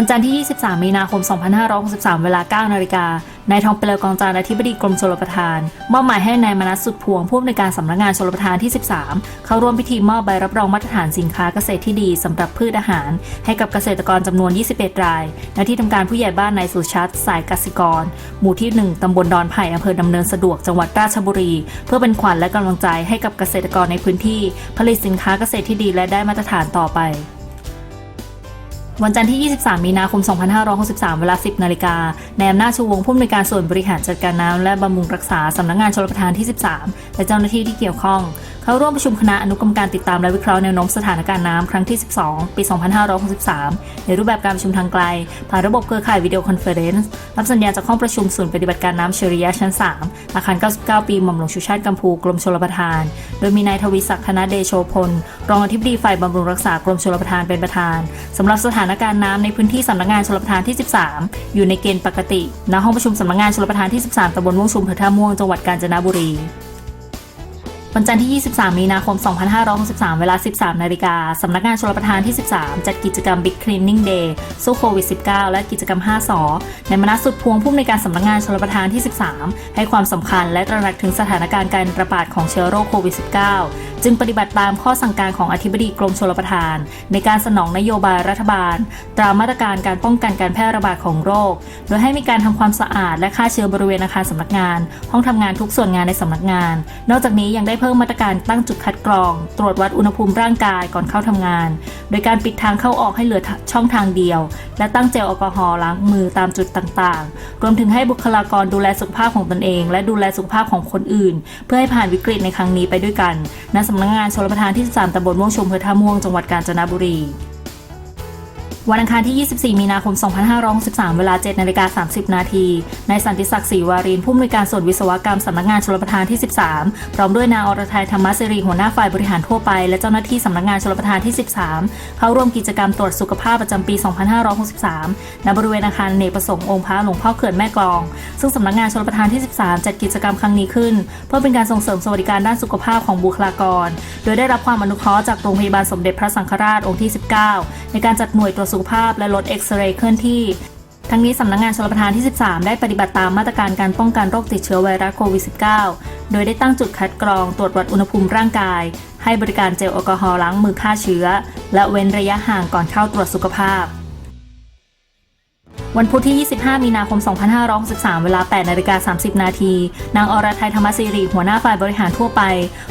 วันจันทร์ที่ 23 มีนาคม 2563 เวลา 9 นาฬิกา นายทองเปลวกองจานอธิบดีกรมชลประทาน มอบหมายให้นายมนัสสุดพวงผู้อำนวยการสำนักงานชลประทานที่ 13 เข้าร่วมพิธีมอบใบรับรองมาตรฐานสินค้าเกษตรที่ดีสำหรับพืชอาหาร ให้กับเกษตรกรจำนวน 21 ราย ณ ที่ทำการผู้ใหญ่บ้านนายสุชัดสายกสิกร หมู่ที่ 1 ตำบลดอนไผ่อำเภอดำเนินสะดวก จังหวัดราชบุรี เพื่อเป็นขวัญและกำลังใจให้กับเกษตรกรในพื้นที่ ผลิตสินค้าเกษตรที่ดีและได้มาตรฐานต่อไป วันจันทร์ที่ 23 มีนาคม 2563 เวลา 10 นาฬิกาในอำนาจชูวงผู้อำนวยการส่วนบริหารจัดการน้ำและบำรุงรักษาสำนักงานชลประทานที่ 13 และเจ้าหน้าที่ที่เกี่ยวข้อง เข้าร่วมประชุมคณะอนุกรรมการติดตามและวิเคราะห์แนวโน้มสถานการณ์น้ำครั้งที่ 12 ปี 2563 ในรูปแบบการประชุมทางไกล ผ่านระบบเครือข่ายวิดีโอคอนเฟอเรนซ์รับสัญญาณจากห้องประชุมศูนย์ปฏิบัติการน้ำเชริยะชั้น 3 อาคาร 99 ปีหม่อมหลวงชูชาติกัมพูกรมชลประทาน โดยมีนายทวีศักดิ์ธนเดโชพล รองอธิบดีฝ่ายบำรุงรักษากรมชลประทานเป็นประธานสำหรับสถานการณ์น้ำในพื้นที่สำนักงานชลประทานที่ 13 อยู่ในเกณฑ์ปกติณห้องประชุมสำนักงานชลประทานที่ 13ตำบลม่วงชุมเภอท่าม่วงจังหวัดกาญจนบุรี วันจันทร์ที่ 23 มีนาคม 2563 เวลา 13 นาฬิกา สำนักงานชลประทานที่ 13 จัดกิจกรรม Big Cleaning Day สู้โควิด -19 และกิจกรรม 5สอในมนัสสุดพวงผู้อำนวยการสำนักงานชลประทานที่ 13 ให้ความสำคัญและตระหนักถึงสถานการณ์การระบาดของเชื้อโรคโควิด -19 จึงปฏิบัติตามข้อสั่งการของอธิบดีกรมชลประทาน ในการสนองนโยบายรัฐบาล ตามมาตรการการป้องกันการแพร่ระบาดของโรค โดยให้มีการทำความสะอาดและฆ่าเชื้อบริเวณอาคารสำนักงาน ห้องทำงานทุกส่วนงานในสำนักงาน นอกจากนี้ยังได้เพิ่มมาตรการตั้งจุดคัดกรอง ตรวจวัดอุณหภูมิร่างกายก่อนเข้าทำงาน โดยการปิดทางเข้าออกให้เหลือช่องทางเดียว และตั้งเจลแอลกอฮอล์ล้างมือตามจุดต่างๆ รวมถึงให้บุคลากรดูแลสุขภาพของตนเอง และดูแลสุขภาพของคนอื่น เพื่อให้ผ่านวิกฤตในครั้งนี้ไปด้วยกันณสำนักงานชลประทานที่ 13ตำบลม่วงชมอำเภอท่าม่วงจังหวัดกาญจนบุรี วันอังคารที่ 24 มีนาคม 2563 เวลา 7นาฬิกา30 นาทีนายสันติศักดิ์ศรีวารินผู้อำนวยการส่วนวิศวกรรมสำนักงานชลประทานที่ 13 พร้อมด้วยนางอรทัยธรรมสิริหัวหน้าฝ่ายบริหารทั่วไป และเจ้าหน้าที่สำนักงานชลประทานที่ 13 เข้าร่วมกิจกรรมตรวจสุขภาพประจำปี 2563 ณ บริเวณอาคารเนประสงค์องค์พระหลวงพ่อเขื่อนแม่กลอง ซึ่งสำนักงานชลประทานที่ 13 จัดกิจกรรมครั้งนี้ขึ้น เพื่อเป็นการส่งเสริมสวัสดิการด้านสุขภาพของบุคลากร โดยได้รับความอนุเคราะห์จากโรงพยาบาลสมเด็จพระสังฆราชองค์ที่ 19 ในการจัดหน่วยตรวจสุขภาพและลดเอ็กซเรย์เคลื่อนที่ ทั้งนี้สำนักงานชลประทานที่ 13 ได้ปฏิบัติตามมาตรการการป้องกันโรคติดเชื้อไวรัสโควิด -19 โดยได้ตั้งจุดคัดกรองตรวจวัดอุณหภูมิร่างกาย ให้บริการเจลแอลกอฮอล์ล้างมือฆ่าเชื้อ และเว้นระยะห่างก่อนเข้าตรวจสุขภาพ วันพุธที่ 25 มีนาคม 2563 เวลา 8นาฬิกา30 นาที นางอรทัยธรรมสิริ หัวหน้าฝ่ายบริหารทั่วไป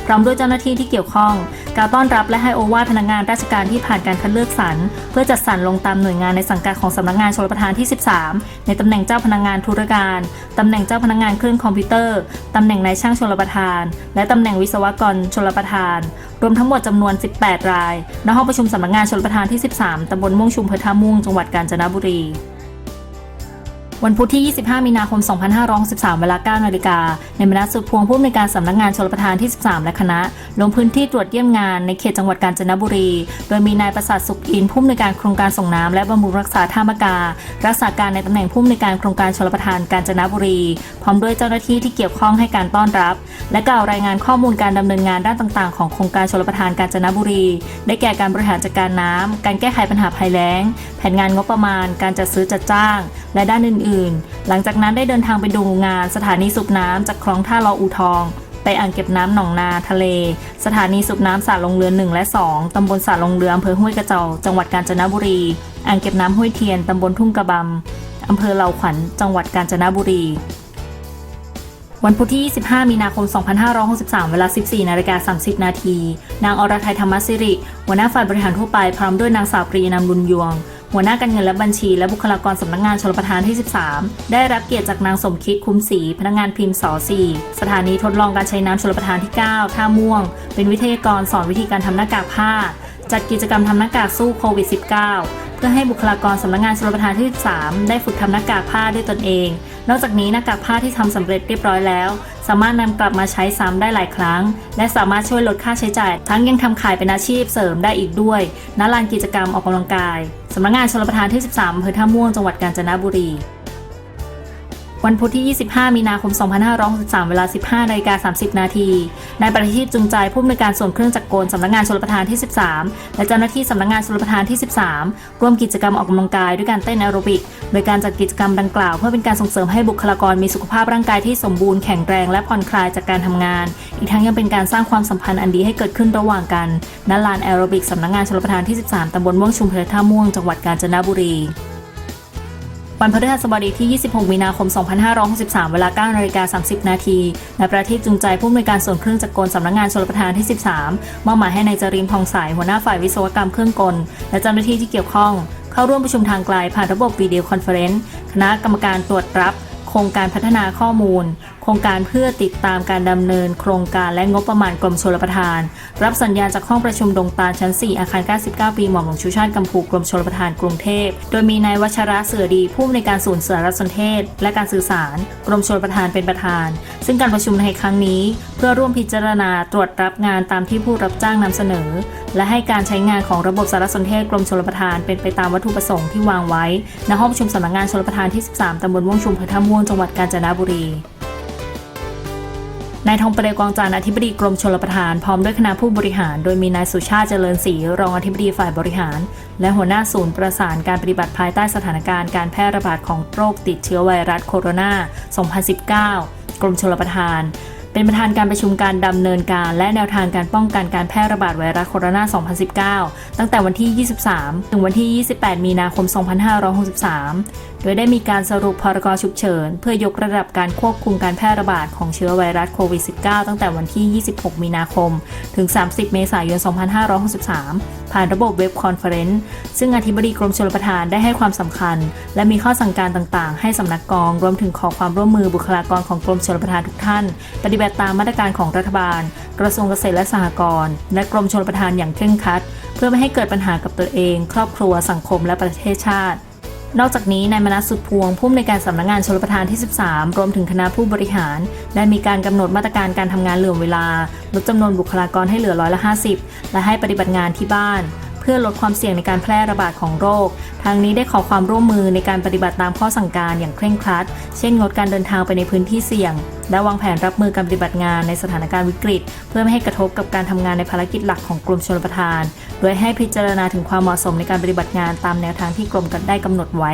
พร้อมด้วยเจ้าหน้าที่ที่เกี่ยวข้องกล่าวต้อนรับและให้โอวาทพนักงานราชการที่ผ่านการคัดเลือกสรรเพื่อจัดสรรลงตามหน่วยงานในสังกัดของสำนักงานชลประทานที่ 13 ในตำแหน่งเจ้าพนักงานธุรการตำแหน่งเจ้าพนักงานเครื่องคอมพิวเตอร์ตำแหน่งนายช่างชลประทาน และตำแหน่งวิศวกรชลประทาน รวมทั้งหมดจำนวน 18 รายณห้องประชุมสำนักงานชลประทานที่ 13ตำบลม่วงชุมเภอท่าม่วงจังหวัดกาญจนบุรี วันพุธที่ 25 มีนาคม 2563เวลา 9 นาฬิกา ในมนัสสุดพวงผู้อำนวยการสำนักงานชลประทานที่ 13 และคณะ ลงพื้นที่ตรวจเยี่ยมงานในเขตจังหวัดกาญจนบุรี โดยมีนายประสาทสุขอินผู้อำนวยการโครงการส่งน้ำและบำรุงรักษาท่ามกา รักษาการในตำแหน่งผู้อำนวยการโครงการชลประทานกาญจนบุรี พร้อมด้วยเจ้าหน้าที่ที่เกี่ยวข้องให้การต้อนรับ และกล่าวรายงานข้อมูลการดำเนินงานด้านต่าง ๆ ของโครงการชลประทานกาญจนบุรี ได้แก่การบริหารจัดการน้ำการแก้ไขปัญหาภัยแล้ง นงานงบประมาณ การจัดซื้อจัดจ้าง และด้านอื่นๆ หลังจากนั้นได้เดินทางไปดูงานสถานีสูบน้ำจากคลองท่าลออูทอง ไปอ่างเก็บน้ำหนองนาทะเล สถานีสูบน้ำสาลงเรือ1และ 2 ตำบลสาลงเรืออำเภอห้วยกระเจาจังหวัดกาญจนบุรี อ่างเก็บน้ำห้วยเทียนตำบลทุ่งกระบำอำเภอเหล่าขวัญ จังหวัดกาญจนบุรีวันพุธที่ 25 มีนาคม 2563 เวลา 14 นาฬิกา 30 นาที นางอรทัยธรรมสิริ หัวหน้าฝ่ายบริหารทั่วไป พร้อมด้วยนางสาวปรีนามบุญยวง หัวหน้าการเงินและบัญชี และบุคลากรสำนักงานชลประทานที่ 13 ได้รับเกียรติจากนางสมคิดคุ้มศรีพนักงานพิมพ์สอ4สถานีทดลองการใช้น้ำชลประทานที่ 9 ท่าม่วง เป็นวิทยากรสอนวิธีการทำหน้ากากผ้า จัดกิจกรรมทำหน้ากากสู้โควิด -19 เพื่อให้บุคลากรสำนักงานชลประทานที่ 13 ได้ฝึกทำหน้ากากผ้าด้วยตนเอง นอกจากนี้หน้ากากผ้าที่ทำสำเร็จเรียบร้อยแล้ว สามารถนำกลับมาใช้ซ้ำได้หลายครั้ง และสามารถช่วยลดค่าใช้จ่าย ทั้งยังทำขายเป็นอาชีพเสริมได้อีกด้วยณลานกิจกรรมออกกำลังกายสำนักงานชลประทานที่ 13อำเภอท่าม่วงจังหวัดกาญจนบุรี วันพุธที่ 25 มีนาคม 2563 เวลา 15นาฬิกา30 นาทีนายประทีปจุงใจผู้อำนวยการส่วนเครื่องจักรกลสำนักงานชลประทานที่ 13 และเจ้าหน้าที่สำนักงานชลประทานที่ 13 ร่วมกิจกรรมออกกำลังกายด้วยการเต้นแอโรบิก โดยการจัดกิจกรรมดังกล่าวเพื่อเป็นการส่งเสริมให้บุคลากรมีสุขภาพร่างกายที่สมบูรณ์แข็งแรงและผ่อนคลายจากการทำงาน อีกทั้งยังเป็นการสร้างความสัมพันธ์อันดีให้เกิดขึ้นระหว่างกันณลานแอโรบิกสำนักงานชลประทานที่ 13ตำบลม่วงชุมเภอท่าม่วงจังหวัดกาญจนบุรี วันพฤหัสบดีที่ 26 มีนาคม 2563 เวลา 9นาฬิกา 30 นาทีนายประทีปจุงใจผู้อำนวยการส่วนเครื่องจักรกลสำนักงานชลประทานที่ 13 มอบหมายให้นายจรินทร์ทองสายหัวหน้าฝ่ายวิศวกรรมเครื่องกล และเจ้าหน้าที่ที่เกี่ยวข้อง เข้าร่วมประชุมทางไกลผ่านระบบวิดีโอคอนเฟอเรนซ์คณะกรรมการตรวจรับ โครงการพัฒนาข้อมูล ครงการเพื่อติดตามการดำเนินโครงการและงบประมาณกรมชลประทาน รับสัญญาณจากห้องประชุมดงตาชั้น 4 อาคาร 99 ปีหม่อมหลวงชูชาติกัมพูกรมชลประทานกรุงเทพ โดยมีนายวัชระเสือดีผู้อำนวยการศูนย์สารสนเทศ และการสื่อสาร กรมชลประทานเป็นประธาน ซึ่งการประชุมในครั้งนี้ เพื่อร่วมพิจารณาตรวจรับงานตามที่ผู้รับจ้างนำเสนอ และให้การใช้งานของระบบสารสนเทศกรมชลประทานเป็นไปตามวัตถุประสงค์ที่วางไว้ ณห้องประชุมสำนักงานชลประทานที่ 13ตำบลม่วงชุมอำเภอท่าม่วงจังหวัดกาญจนบุรี นายทองประเดกองจานอธิบดีกรมชลประทานพร้อมด้วยคณะผู้บริหาร โดยมีนายสุชาติเจริญศรีรองอธิบดีฝ่ายบริหาร และหัวหน้าศูนย์ประสานการปฏิบัติภายใต้สถานการณ์การแพร่ระบาดของโรคติดเชื้อไวรัสโคโรนา 2019 กรมชลประทาน เป็นประธานการประชุมการดำเนินการและแนวทางการป้องกันการแพร่ระบาดไวรัสโคโรนา 2019 ตั้งแต่วันที่ 23 ถึงวันที่ 28 มีนาคม 2563 โดยได้มีการสรุปพรกฉุกเฉิน เพื่อยกระดับการควบคุมการแพร่ระบาดของเชื้อไวรัสโควิด -19 ตั้งแต่วันที่ 26 มีนาคม ถึง 30 เมษายน 2563 ผ่านระบบเว็บคอนเฟอเรนซ์ซึ่งอธิบดีกรมชลประทานได้ให้ความสำคัญ และมีข้อสั่งการต่างๆ ให้สำนักกองรวมถึงขอความร่วมมือบุคลากรของกรมชลประทานทุกท่าน ปฏิบัติตามมาตรการของรัฐบาล กระทรวงเกษตรและสหกรณ์และกรมชลประทานอย่างเคร่งครัด เพื่อไม่ให้เกิดปัญหากับตัวเอง ครอบครัวสังคมและประเทศชาติ นอกจากนี้นายมนัสสุดพวงผู้อำนวยการสำนักงานชลประทานที่ 13 รวมถึงคณะผู้บริหาร ได้มีการกำหนดมาตรการการทำงานเหลื่อมเวลา ลดจำนวนบุคลากรให้เหลือร้อยละ 50 และให้ปฏิบัติงานที่บ้านเพื่อลดความเสี่ยงในการแพร่ระบาดของโรค ทางนี้ได้ขอความร่วมมือในการปฏิบัติตามข้อสั่งการอย่างเคร่งครัด เช่นงดการเดินทางไปในพื้นที่เสี่ยง และวางแผนรับมือการปฏิบัติงานในสถานการณ์วิกฤต เพื่อไม่ให้กระทบกับการทำงานในภารกิจหลักของกรมชลประทาน โดยให้พิจารณาถึงความเหมาะสมในการปฏิบัติงานตามแนวทางที่กรมได้กำหนดไว้